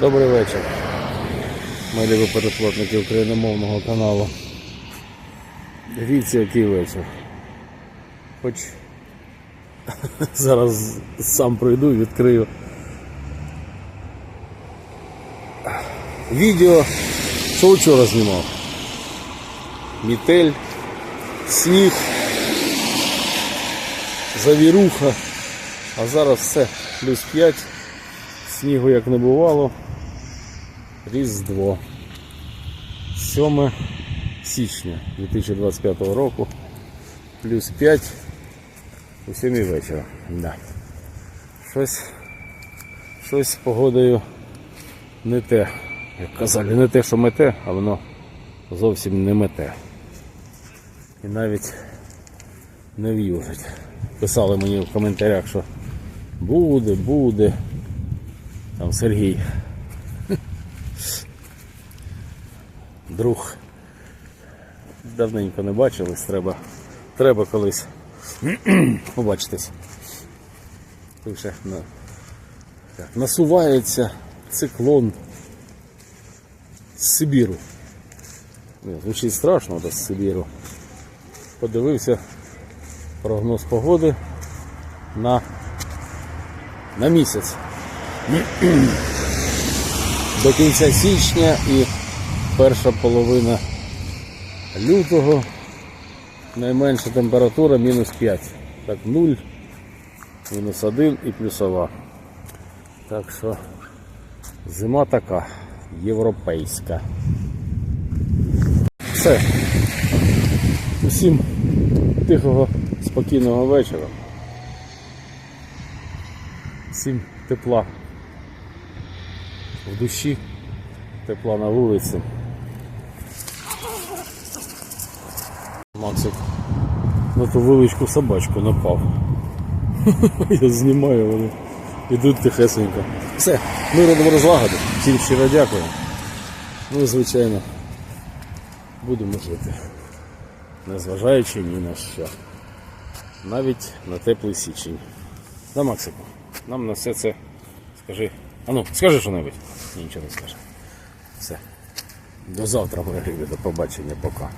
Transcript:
Добрий вечір. Мої любі переплатники україномовного каналу. Дивіться, який вечір. Хоч зараз сам пройду і відкрию відео, що вчора знімав. Мітель, сніг, завіруха, а зараз все, плюс 5, снігу як не бувало. Різдво. 7 січня 2025 року. Плюс 5 у 7 вечора. Да. Щось, щось з погодою не те. Як казали, не те, що мете, а воно зовсім не мете. І навіть не в'южить. Писали мені в коментарях, що буде, буде. Там Сергій. Друг. Давненько не бачились, треба, треба колись побачитись. Пише, на, так, насувається циклон з Сибіру. Звучить страшно да, з Сибіру. Подивився прогноз погоди на, на місяць. До кінця січня і перша половина лютого найменша температура мінус 5. Так, 0, мінус 1 і плюсова. Так що зима така європейська. Все. Усім тихого, спокійного вечора. Всім тепла в душі, тепла на вулиці. Максик на ту величку собачку напав. Я знімаю вони. Ідуть тихесенько. Все, ми робимо розлагоди. Всім щиро дякую. Ну і звичайно, будемо жити. Незважаючи ні на що. Навіть на теплий січень. Да, Максику, нам на все це скажи. А ну, скажи що-небудь. Ні, нічого не скаже. Все. До завтра, мої до побачення, пока.